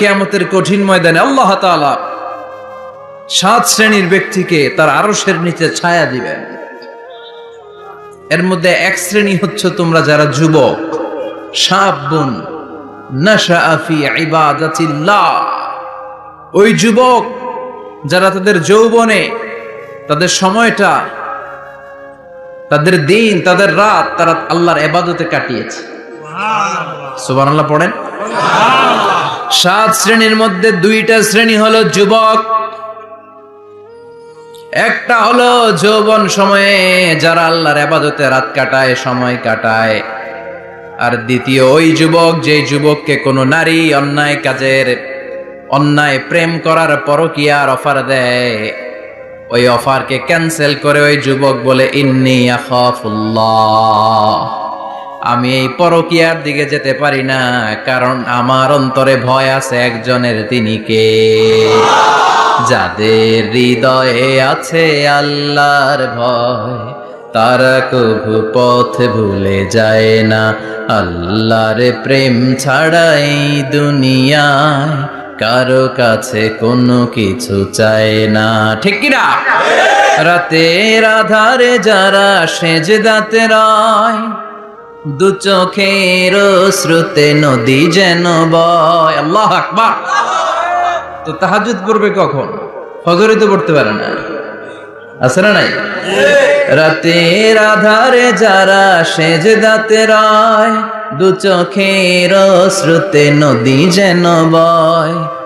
কেয়ামতের কঠিন ময়দানে আল্লাহ সাত শ্রেণির ব্যক্তিকে তার আরশের নিচে ছায়া দিবেন। এর মধ্যে এক শ্রেণি হচ্ছে তোমরা যারা যুবক সাবুন ওই যুবক যারা তাদের যৌবনে, তাদের সময়টা, তাদের দিন, তাদের রাত তারা আল্লাহর এবাদতে কাটিয়েছে। সুবহানাল্লাহ, পড়েন? সাত শ্রেণির মধ্যে দুইটা শ্রেণি হলো যুবক। একটা হলো যৌবন সময়ে যারা আল্লাহর আবাদতে রাত কাটায়, সময় কাটায়। আর দ্বিতীয় ওই যুবক যে যুবককে কোনো নারী অন্যায় কাজের, অন্যায় প্রেম করার পরকিয়ার অফার দেয়। ওই অফারকে ক্যান্সেল করে ওই যুবক বলে, ইন্নি আখাফুল্লাহ। আমি এই পরকিয়ার দিকে যেতে পারি না কারণ আমার অন্তরে ভয় আছে একজনের তিনি কে? যাদের হৃদয়ে আছে আল্লাহর ভয় তারা কভু পথ ভুলে যায় না। আল্লাহর প্রেম ছাড়াই দুনিয়ায় কারও কাছে কোনো কিছু চায় না। ঠিক কিনা? রাতের আধারে যারা সেজদাতে রয় দু চোখের শ্রুতে নদী যেন বয়। আল্লাহ আকবার। তো তাহাজুদ পড়বে কখন? ফজরে তো পড়তে পারে না। আছে না নাই? রাতের আধারে যারা সেজে দাতে রায় দু চোখের শ্রুতে নদী যেন বয়।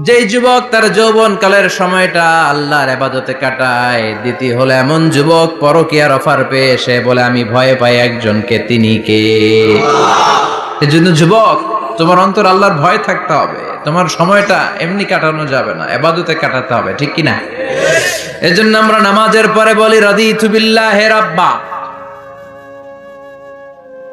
যেই যুবক তার যৌবন কালের সময়টা আল্লাহর আবাদতে কাটায়, দ্বিতীয় হলো এমন যুবক পরকিয়ার অফার পেয়ে সে বলে, আমি ভয়ে পাই একজনকে, তিনি কে? এজন্য যুবক, তোমার অন্তর আল্লাহর ভয় থাকতে হবে। তোমার সময়টা এমনি কাটানো যাবে না, এবাদতে কাটাতে হবে, ঠিক কিনা? এজন্য আমরা নামাজের পরে বলি রাদি তুবিল্লাহ হে রাব্বা।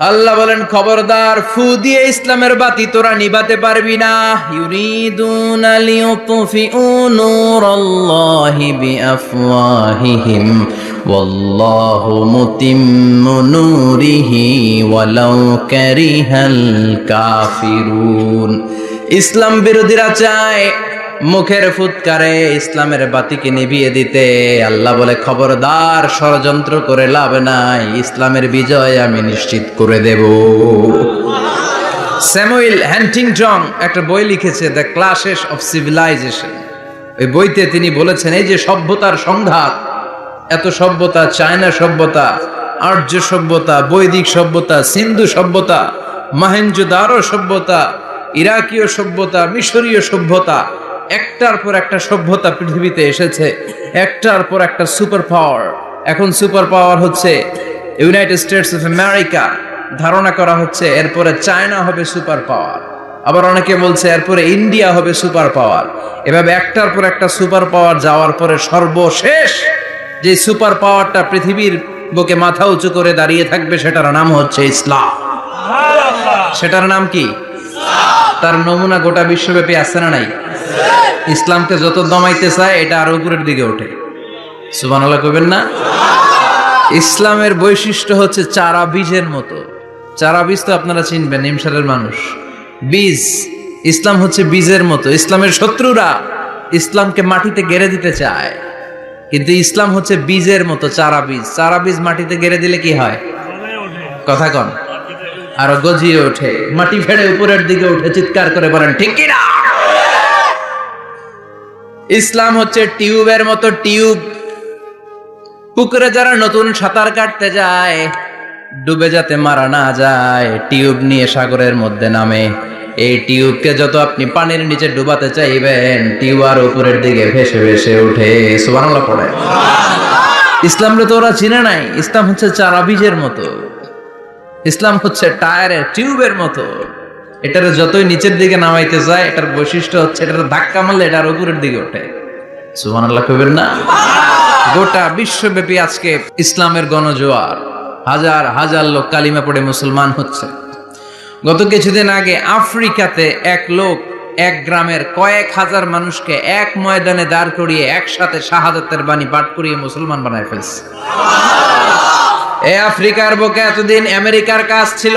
আল্লাহ বলেন, খবরদার, ফু দিয়ে ইসলামের বাতি তোরা নিবাতে পারবি না। ইউরিদুন লিয়ুতফিউ নূরাল্লাহি বিআফওয়াহিহিম। ওয়াল্লাহু মুতিম্মু নূরিহি ওয়ালাউ কারিহাল কাফিরুন। ইসলাম বিরোধীরা চায় মুখের ফুৎকারে ইসলামের বাতিকে নিভিয়ে দিতে। আল্লাহ বলে, খবরদার, ষড়যন্ত্র করে লাভ নাই। ইসলামের বিজয় আমি নিশ্চিত করে দেব। স্যামুয়েল হ্যান্টিংটন একটা বই লিখেছে, দ্য ক্লাসেস অফ সিভিলাইজেশন। ওই বইতে তিনি বলেছেন, এই যে সভ্যতার সংঘাত, এত সভ্যতা, চায়না সভ্যতা, আর্য সভ্যতা, বৈদিক সভ্যতা, সিন্ধু সভ্যতা, মাহেঞ্জোদারো সভ্যতা, ইরাকীয় সভ্যতা, মিশরীয় সভ্যতা একটার পর একটা সভ্যতা পৃথিবীতে এসেছে একটার পর একটা সুপার পাওয়ার। এখন সুপার পাওয়ার হচ্ছে ইউনাইটেড স্টেটস অফ আমেরিকা। ধারণা করা হচ্ছে এরপরে চায়না হবে সুপার পাওয়ার। আবার অনেকে বলছে এরপরে ইন্ডিয়া হবে সুপার পাওয়ার। এভাবে একটার পর একটা সুপার পাওয়ার যাওয়ার পরে সর্বশেষ যে সুপার পাওয়ারটা পৃথিবীর বুকে মাথা উঁচু করে দাঁড়িয়ে থাকবে সেটার নাম হচ্ছে ইসলাম। সেটার নাম কি? তার নমুনা গোটা বিশ্বব্যাপী আছে না নাই? ইসলামকে যত দমাইতে চায়, এটা আরও উপরের দিকে ওঠে। সুবান করবেন না? ইসলামের বৈশিষ্ট্য হচ্ছে চারা বীজের মতো। চারা বীজ তো আপনারা চিনবেন, নিমসারের মানুষ। বীজ, ইসলাম হচ্ছে বীজের মতো। ইসলামের শত্রুরা ইসলামকে মাটিতে গেড়ে দিতে চায়। কিন্তু ইসলাম হচ্ছে বীজের মতো, চারা বীজ। চারা বীজ মাটিতে গেড়ে দিলে কি হয়? কথা কন। আরও গজিয়ে ওঠে। মাটি ফেড়ে উপরের দিকে উঠে চিৎকার করে বলেন, ঠিক কিনা? ইসলাম হচ্ছে টিউবের মতো টিউব। পুকুরে যারা নতুন সাঁতার কাটতে যায়, ডুবে যাতে মারা না যায়, টিউব নিয়ে সাগরের মধ্যে নামে। এই টিউবকে যত আপনি পানির নিচে ডুবাতে চাইবেন, টিউব আর উপরের দিকে ভেসে ভেসে উঠে সুবহানাল্লাহ পড়ে। ইসলামরে তো ওরা চিনে নাই, ইসলাম হচ্ছে চারা বীজের মতো। ইসলাম হচ্ছে টায়ারের টিউবের মতো। এটার যতই নিচের দিকে নামাইতে যায়, এটার বৈশিষ্ট্য হচ্ছে এটার ধাক্কা মারলে এটার উপরের দিকে ওঠে। সুবহানাল্লাহ কইবেন না? গোটা বিশ্বব্যাপী আজকে ইসলামের গণজোয়ার। হাজার হাজার লোক কালিমা পড়ে মুসলমান হচ্ছে। গত কিছুদিন আগে আফ্রিকাতে এক লোক এক গ্রামের কয়েক হাজার মানুষকে এক ময়দানে দাঁড় করিয়ে একসাথে শাহাদাতের বাণী পাঠ করিয়ে মুসলমান বানায় ফেলছে। এ আফ্রিকার বুকে এতদিন আমেরিকার কাজ ছিল।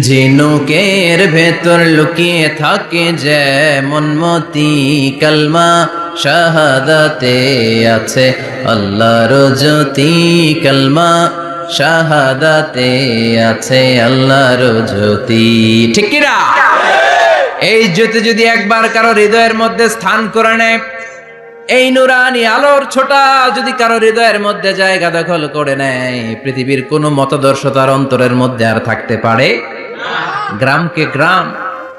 ঝিনুকের ভেতর লুকিয়ে থাকে যেমন মতি কলমা, শাহাদাতে আছে আল্লাহর জ্যোতি কলমা, শাহাদাতে আছে আল্লাহর জ্যোতি। ঠিক কিনা এই জ্যোতি যদি একবার কারও হৃদয়ের মধ্যে স্থান করে নেয়, এই নুরানি আলোর ছোটা যদি কারও হৃদয়ের মধ্যে জায়গা দখল করে নেয়, পৃথিবীর কোনো মতাদর্শ তার অন্তরের মধ্যে আর থাকতে পারে? গ্রামকে গ্রাম,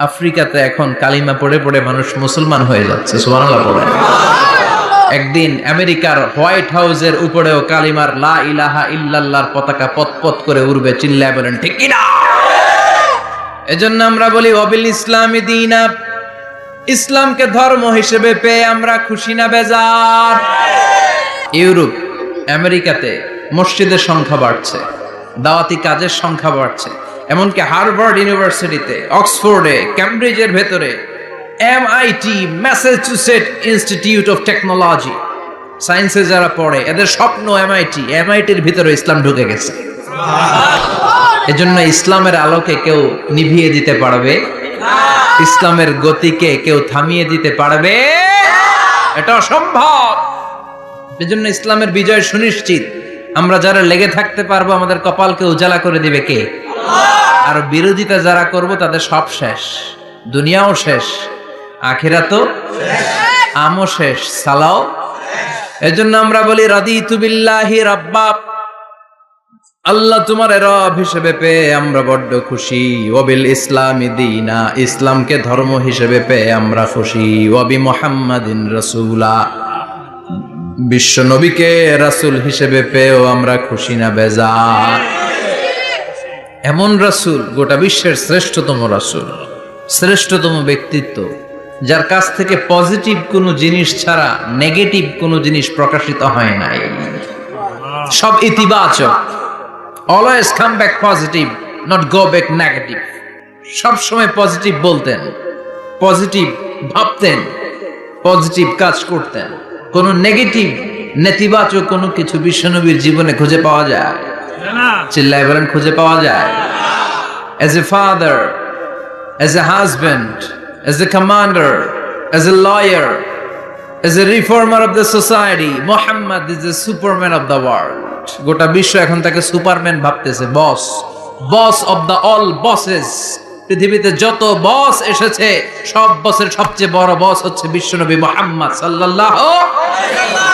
আফ্রিকাতে এখন কালিমা পড়ে পড়ে মানুষ মুসলমান হয়ে যাচ্ছে একদিন আমেরিকার হোয়াইট হাউসের উপরেও কালিমার লা ইলাহা ইল্লাল্লাহর পতাকা পতপত করে উড়বে, চিল্লায় বলেন, ঠিক কিনা? এজন্য আমরা বলি, অবিল ইসলামী দিনা, ইসলামকে ধর্ম হিসেবে পেয়ে আমরা খুশি না, বেজার। ইউরোপ, আমেরিকাতে মসজিদের সংখ্যা বাড়ছে, দাওয়াতি কাজের সংখ্যা বাড়ছে এমনকি হার্ভার্ড ইউনিভার্সিটিতে, অক্সফোর্ডে ক্যামব্রিজের ভেতরে, MIT, Massachusetts institute of technology, সায়েন্সে যারা পড়ে, এদের স্বপ্ন এমআইটি, এমআইটির ভিতরে ইসলাম ঢুকে গেছে। এজন্য ইসলামের আলোকে কেউ নিভিয়ে দিতে পারবে, ইসলামের গতিকে কেউ থামিয়ে দিতে পারবে, এটা অসম্ভব। এজন্য ইসলামের বিজয় সুনিশ্চিত। আমরা যারা লেগে থাকতে পারব, আমাদের কপালকে উজালা করে দিবে কে? আর বিরোধিতা যারা করব, তাদের সব শেষ। দুনিয়াও শেষ আখিরা তো আমও শেষ, সালাও এজন্য আমরা বলি রাদি তুবিল্লাহি রাব্বাব আল্লাহ তোমার রব হিসেবে পেয়ে আমরা বড্ড খুশি। ওবিল ইসলামী দিনা, ইসলামকে ধর্ম হিসেবে পেয়ে আমরা খুশি। ওবি মোহাম্মদিন রসুলা। বিশ্ব নবীকে রাসুল হিসেবে পেয়েও আমরা খুশি না বেজা এমন রাসুল, গোটা বিশ্বের শ্রেষ্ঠতম রাসুল, শ্রেষ্ঠতম ব্যক্তিত্ব, যার কাছ থেকে পজিটিভ কোনো জিনিস ছাড়া নেগেটিভ কোনো জিনিস প্রকাশিত হয় নাই। সব ইতিবাচক। Always come back positive not go back negative সব সময় পজিটিভ বলতেন, পজিটিভ ভাবতেন, পজিটিভ কাজ করতেন। কোনো নেগেটিভ, নেতিবাচক কোনো কিছু বিশ্বনবীর জীবনে খুঁজে পাওয়া যায়। চিল্লায় বলেন, খুঁজে পাওয়া যায়। As a father as a husband as a commander as a lawyer as a reformer of the society Mohammad is a superman of the world গোটা বিশ্ব এখন তাকে সুপারম্যান ভাবতেছে boss boss of the all bosses পৃথিবীতে যত বস এসেছে, সব বসের সবচেয়ে বড় বস হচ্ছে বিশ্বনবী মোহাম্মদ সাল্লাল্লাহু সাল্লাল্লাহ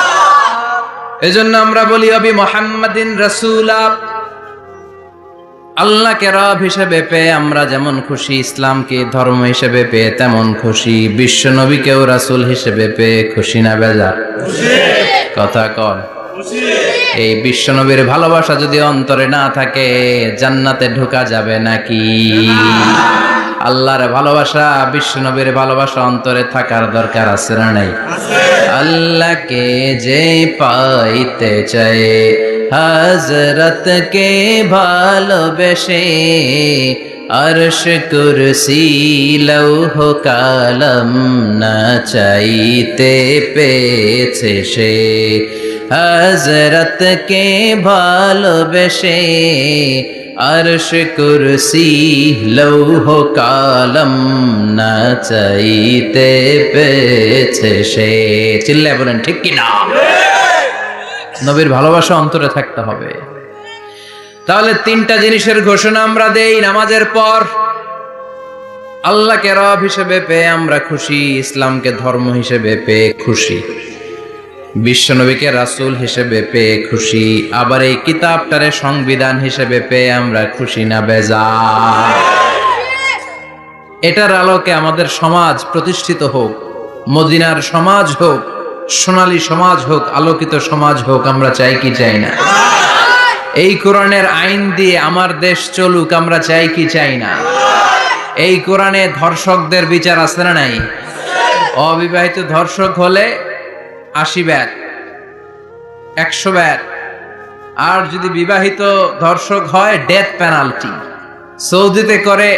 এজন্য আমরা বলি, অবি মোহাম্মদিন রাসূলা। আল্লাহকে রব হিসেবে পেয়ে আমরা যেমন খুশি, ইসলামকে ধর্ম হিসেবে পেয়ে তেমন খুশি, বিশ্ব নবীকেও রাসুল হিসেবে পেয়ে খুশি না বেজা? কথা কন। এই বিশ্ব নবীর ভালোবাসা যদি অন্তরে না থাকে, জান্নাতে ঢোকা যাবে নাকি? আল্লাহর ভালোবাসা বিশ্ব নবীর ভালোবাসা অন্তরে থাকার দরকার আছে না নাই? আল্লাহকে যে পাইতে চায় হজরতকে ভালোবেসে আরশ কুরসি লৌহ কালম না চাইতে পেয়েছে সে। হজরতকে ভালোবেসে আরশ কুরসি লৌহ কালম না চাইতে পেয়েছে সে। চিল্লায় বলেন, ঠিক কিনা নবীর ভালোবাসা অন্তরে থাকতে হবে। তাহলে তিনটা জিনিসের ঘোষণা আমরা দেই নামাজের পর। আল্লাহকে রব হিসেবে পেয়ে আমরা খুশি, ইসলামকে ধর্ম হিসেবে পেয়ে খুশি। বিশ্বনবীকে রাসুল হিসেবে পেয়ে খুশি। আবার এই কিতাবটারে সংবিধান হিসেবে পেয়ে আমরা খুশি না বেজা এটার আলোকে আমাদের সমাজ প্রতিষ্ঠিত হোক, মদিনার সমাজ হোক, সোনালী সমাজ হোক, আলোকিত সমাজ হোক, আমরা চাই কি চাই না? এই কোরআনের আইন দিয়ে আমার দেশ চলুক, আমরা চাই কি চাই না? এই কোরআনে ধর্ষকদের বিচার আছে না নাই? অবিবাহিত ধর্ষক হলে আশি ব্যাট, একশো ব্যাট। আর যদি বিবাহিত ধর্ষক হয় ডেথ পেনাল্টি সৌদিতে করে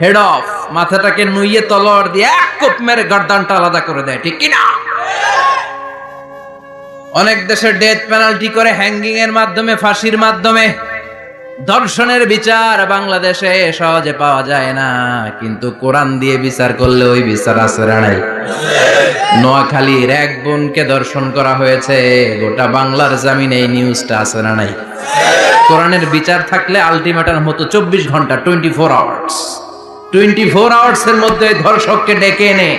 হেড অফ মাথাটাকে নুইয়ে তলোয়ার দিয়ে এক কোপ মেরে গর্দানটা আলাদা করে দেয়, ঠিক কিনা? অনেক দেশে ডেথ পেনাল্টি করে হ্যাঙ্গিং এর মাধ্যমে, ফাঁসির মাধ্যমে। ধর্ষণের বিচার বাংলাদেশে সহজে পাওয়া যায় না। কিন্তু কোরআন দিয়ে বিচার করলে ওই বিচার না নাই। নোয়াখালীর এক বোনকে দর্শন করা হয়েছে, গোটা বাংলার জামিনে এই নিউজটা আছে না নাই। কোরআনের বিচার থাকলে আলটিমেটাম হতো চব্বিশ ঘণ্টা twenty four hours twenty four hours এর মধ্যে ধর্ষককে ডেকে এনে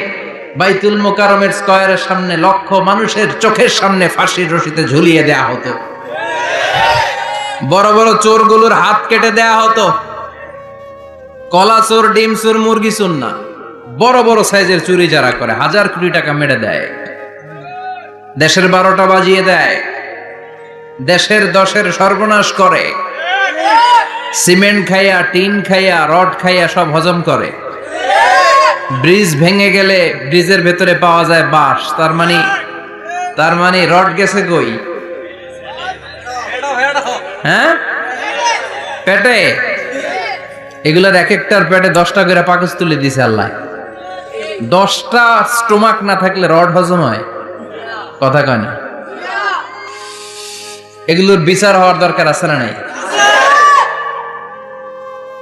বাইতুল মোকারমের স্কয়ারের সামনে লক্ষ মানুষের চোখের সামনে ফাঁসির রশিতে ঝুলিয়ে দেয়া হতো। বড় বড় চোরগুলোর হাত কেটে দেয়া হতো। কলা চোর, ডিম চোর, মুরগি চোর না। বড় বড় সাইজের চুরি যারা করে, হাজার কোটি টাকা মেরে দেয়। দেশের বারোটা বাজিয়ে দেয়। দেশের দশের সর্বনাশ করে। সিমেন্ট খাইয়া, টিন খাইয়া, রড খাইয়া সব হজম করে। ব্রিজ ভেঙে গেলে ব্রিজের ভেতরে পাওয়া যায় বাঁশ। তার মানে তার মানে রড গেছে কই? হ্যাঁ? পেটে? এগুলোর এক একটার পেটে দশটা করে পাকস তুলে দিছে আল্লাহ। দশটা স্টোমাক না থাকলে রড হজম হয়। কথা কয় না? এগুলোর বিচার হওয়ার দরকার আছে না নাই?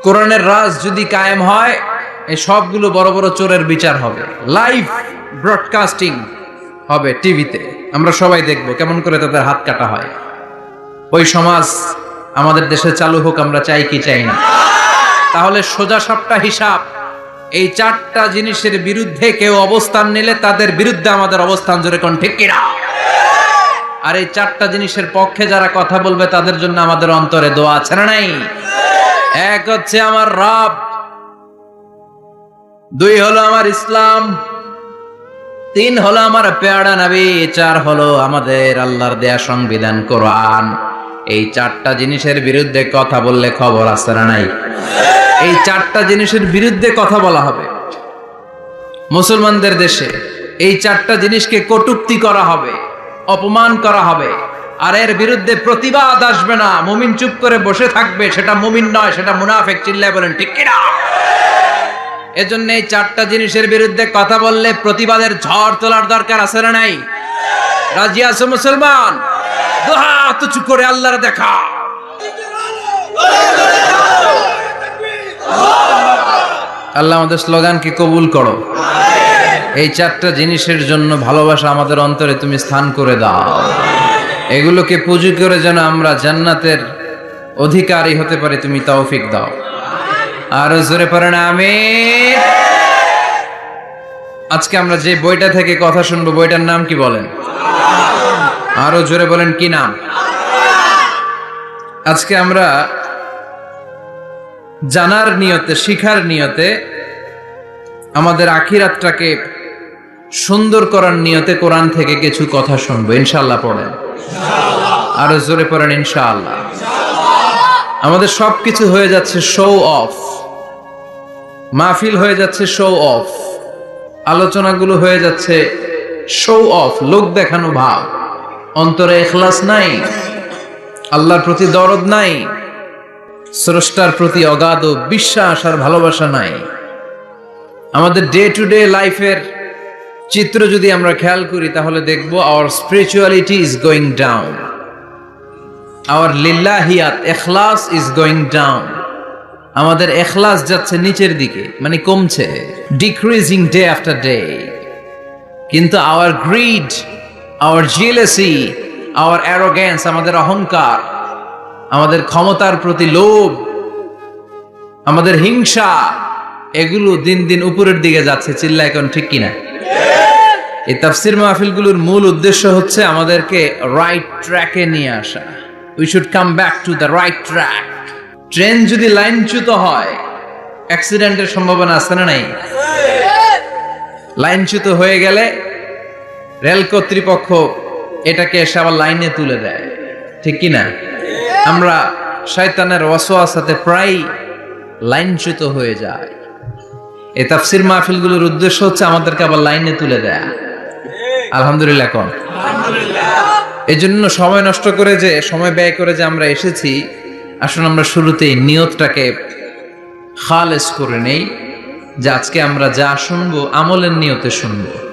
কোরআনের রাজ যদি কায়েম হয়, এই সবগুলো বড় বড় চোরের বিচার হবে। লাইভ ব্রডকাস্টিং হবে টিভিতে। আমরা সবাই দেখব কেমন করে তাদের হাত কাটা হয়। ওই সমাজ আমাদের দেশে চালু হোক, আমরা চাই কি চাই না। তাহলে সোজা সাপটা হিসাব, এই চারটা জিনিসের বিরুদ্ধে কেউ অবস্থান নিলে তাদের বিরুদ্ধে আমাদের অবস্থান জোরে কোন ঠিক কিনা? আর এই চারটা জিনিসের পক্ষে যারা কথা বলবে, তাদের জন্য আমাদের অন্তরে দোয়া আছে না নাই? এক হচ্ছে আমার রব, দুই হলো আমার ইসলাম, তিন হলো আমার পেয়ারা নবী, চার হলো আমাদের আল্লাহর দেয়া সংবিধান, কোরআন। এই চারটা জিনিসের বিরুদ্ধে কথা বললে খবর আছে না নাই? এই চারটা জিনিসের বিরুদ্ধে কথা বলা হবে। মুসলমানদের দেশে এই চারটা জিনিসকে কটুক্তি করা হবে, অপমান করা হবে। আর এর বিরুদ্ধে প্রতিবাদ আসবে না। মুমিন চুপ করে বসে থাকবে, সেটা মুমিন নয়, সেটা মুনাফেক চিল্লায় বলেন, ঠিক কিনা? এজন্য এই চারটা জিনিসের বিরুদ্ধে কথা বললে প্রতিবাদের ঝড় তোলার দরকার আছে না নাই? রাজি আছো মুসলমান? দোহা তুচু করে আল্লাহর দেখা। আল্লাহ আমাদের স্লোগানকে কবুল করো। এই চারটা জিনিসের জন্য ভালোবাসা আমাদের অন্তরে তুমি স্থান করে দাও। এগুলোকে পুঁজি করে যেন আমরা জান্নাতের অধিকারী হতে পারি, তুমি তৌফিক দাও। আরও জোরে পড়ে না আমি আজকে আমরা যে বইটা থেকে কথা শুনব, বইটার নাম কি বলেন? আরও জোরে বলেন কি নাম? আজকে আমরা জানার নিয়তে শিখার নিয়তে আমাদের আখিরাতটাকে সুন্দর করার নিয়তে কোরআন থেকে কিছু কথা শুনব। ইনশাল্লাহ পড়েন। আরও জোরে পড়েন ইনশাআল্লাহ। আমাদের সবকিছু হয়ে যাচ্ছে শো অফ মাহফিল হয়ে যাচ্ছে শো অফ আলোচনাগুলো হয়ে যাচ্ছে শো অফ লোক দেখানো ভাব। অন্তরে এখলাস নাই, আল্লাহর প্রতি দরদ নাই, স্রষ্টার প্রতি অগাধ বিশ্বাস আর ভালোবাসা নাই। আমাদের ডে টু ডে লাইফের চিত্র যদি আমরা খেয়াল করি, তাহলে দেখব our spirituality is going down our লিল্লাহিয়াত এখলাস ইজ গোয়িং ডাউন আমাদের এখলাস যাচ্ছে নিচের দিকে মানে কমছে ডিক্রিজিং ডে আফটার ডে কিন্তু our greed our jealousy our arrogance আমাদের অহংকার আমাদের ক্ষমতার প্রতি লোভ আমাদের হিংসা এগুলো দিন দিন উপরের দিকে যাচ্ছে চিল্লা এখন ঠিক কিনা? এই তাফসির মাহফিলগুলোর মূল উদ্দেশ্য হচ্ছে আমাদেরকে রাইট ট্র্যাকে নিয়ে আসা। We should come back to the right track train যদি লাইনচ্যুত হয় অ্যাক্সিডেন্টের সম্ভাবনা আছে না নাই? লাইনচ্যুত হয়ে গেলে রেল কর্তৃপক্ষ এটাকে এসে আবার লাইনে তুলে দেয়। ঠিক কি না আমরা শয়তানের ওয়াসওয়াসাতে প্রায় লাইনচ্যুত হয়ে যায় এই তাফসির মাহফিলগুলোর উদ্দেশ্য হচ্ছে আমাদেরকে আবার লাইনে তুলে দেয়া। আলহামদুলিল্লাহ কোন এই জন্য সময় নষ্ট করে যে সময় ব্যয় করে যে আমরা এসেছি আসলে আমরা শুরুতেই নিয়তটাকে খালেস করে নেই যে আজকে আমরা যা শুনব আমলের নিয়তে শুনব।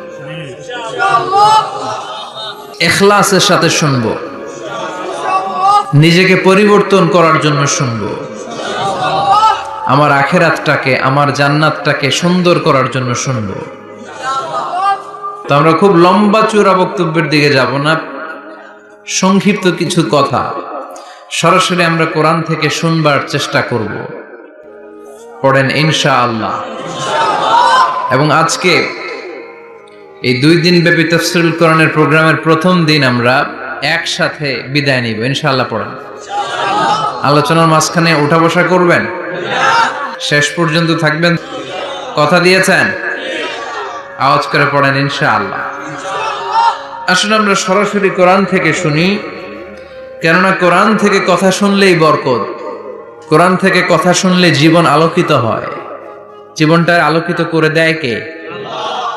এখলাসের সাথে শুনব। নিজেকে পরিবর্তন করার জন্য শুনব। আমার আখেরাতটাকে, আমার জান্নাতটাকে সুন্দর করার জন্য শুনব। তো আমরা খুব লম্বা চূড়া বক্তব্যের দিকে যাব না। সংক্ষিপ্ত কিছু কথা। সরাসরি আমরা কোরআন থেকে শুনবার চেষ্টা করব। পড়েন ইনশা আল্লাহ এবং আজকে এই দুই দিন ব্যাপী তফসিল কোরআনের প্রোগ্রামের প্রথম দিন আমরা একসাথে বিদায় নিব, ইনশাআল্লাহ পড়েন। আলোচনার মাঝখানে উঠা বসা করবেন? শেষ পর্যন্ত থাকবেন? কথা দিয়েছেন? আওয়াজ করে পড়েন, ইনশাআল্লাহ। আসলে আমরা সরাসরি কোরআন থেকে শুনি। কেননা কোরআন থেকে কথা শুনলেই বরকত। কোরআন থেকে কথা শুনলে জীবন আলোকিত হয়। জীবনটা আলোকিত করে দেয় কে?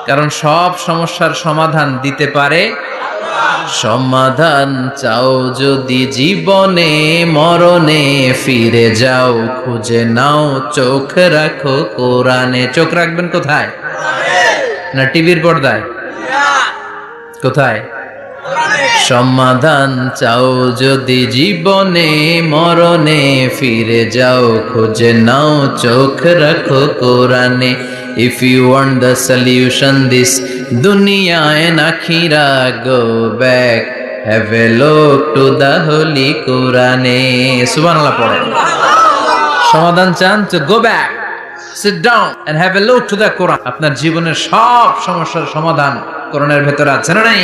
কারণ সব সমস্যার সমাধান দিতে পারে। সমাধান চাও যদি জীবনে, মরণে ফিরে যাও, খুঁজে নাও, চোখ রাখো কোরআনে। চোখ রাখবেন কোথায়? না, টিভির পর্দায়? কোথায়? সমাধান চাও যদি জীবনে, মরণে ফিরে যাও, খুঁজে নাও, চোখ রাখো কোরআনে। If you want the solution this দুনিয়ায় নাখিরা গো ব্যাক হ্যাভ এ লোক টু দ্য হোলি কোরআনে সুবহানাল্লাহ পড়ে সমাধান চান তো go back sit down and have a look to the Quran আপনার জীবনের সব সমস্যার সমাধান কোরআনের ভেতরে আছে না নাই?